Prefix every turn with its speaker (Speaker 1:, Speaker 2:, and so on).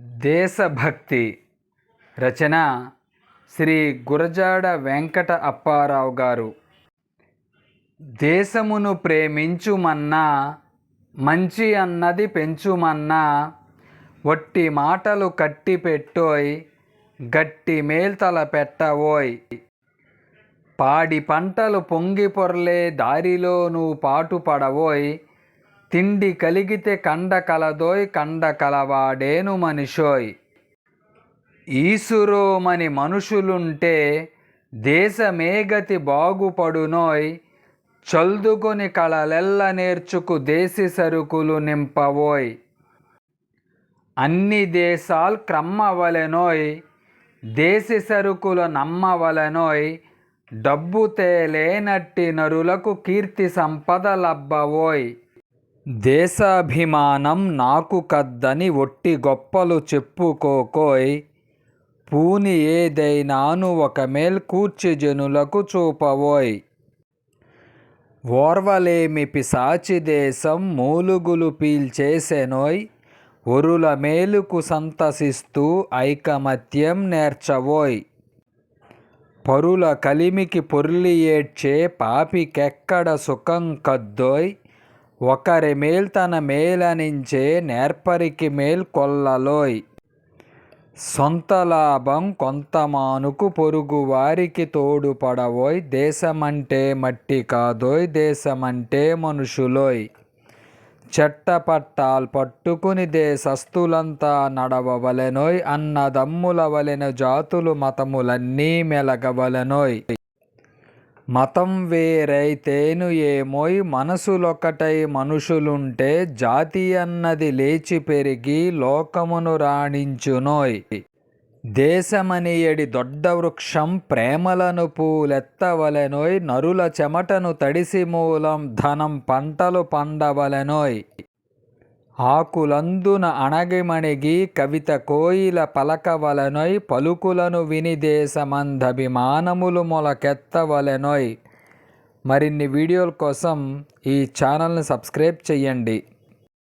Speaker 1: దేశభక్తి రచన శ్రీ గురజాడ వెంకట అప్పారావు గారు. దేశమును ప్రేమించుమన్నా మంచి అన్నది పెంచుమన్నా వట్టి మాటలు కట్టి పెట్టోయ్ గట్టి మేల్తల పెట్టవోయ్ పాడి పంటలు పొంగి పొర్లే దారిలో నువ్వు పాటు పడవోయ్ తిండి కలిగితే కండ కలదోయ్ కండ కలవాడేను మనిషోయ్. ఈసురోమని మనుషులుంటే దేశమేగతి బాగుపడునోయ్. చల్దుకొని కళలెల్ల నేర్చుకు దేశి సరుకులు నింపవోయ్. అన్ని దేశాలు క్రమ్మవలెనోయ్. దేశి సరుకుల నమ్మవలెనోయ్. డబ్బు తేలేనట్టి నరులకు కీర్తి సంపద లబ్బవోయ్. దేశాభిమానం నాకు కద్దని ఒట్టి గొప్పలు చెప్పుకోకోయ్ పూని ఏదైనాను ఒక మేల్ కూర్చి జనులకు చూపవోయ్. ఓర్వలేమి పిశాచి దేశం మూలుగులు పీల్చేసెనోయ్. ఒరుల మేలుకు సంతసిస్తూ ఐకమత్యం నేర్చవోయ్. పరుల కలిమికి పొర్లి ఏడ్చే పాపికెక్కడ సుఖం కద్దోయ్. ఒకరి మేల్ తన మేలనించే నేర్పరికి మేల్ కొల్లలోయ్. సొంత లాభం కొంతమానుకు పొరుగు వారికి తోడుపడవోయ్ దేశమంటే మట్టి కాదోయ్ దేశమంటే మనుషులోయ్. చెట్టపట్టాల్ పట్టుకుని దేశస్థులంతా నడవవలెనోయ్. అన్నదమ్ముల వలెన జాతులు మతములన్నీ మెలగవలెనోయ్. మతం వేరైతేను ఏమోయ్ మనసులొకటై మనుషులుంటే జాతి అన్నది లేచి పెరిగి లోకమును రాణించునోయ్. దేశమని ఎడి దొడ్డ వృక్షం ప్రేమలను పూలెత్తవలెనోయ్ నరుల చెమటను తడిసి మూలం ధనం పంటలు పండవలెనోయ్. ఆకులందున అణగిమణిగి కవిత కోయిల పలకవలెనొయ్ పలుకులను విని దేశమందభిమానములు మొలకెత్తవలెనొయ్. మరిన్ని వీడియోల కోసం ఈ ఛానల్ని సబ్స్క్రైబ్ చెయ్యండి.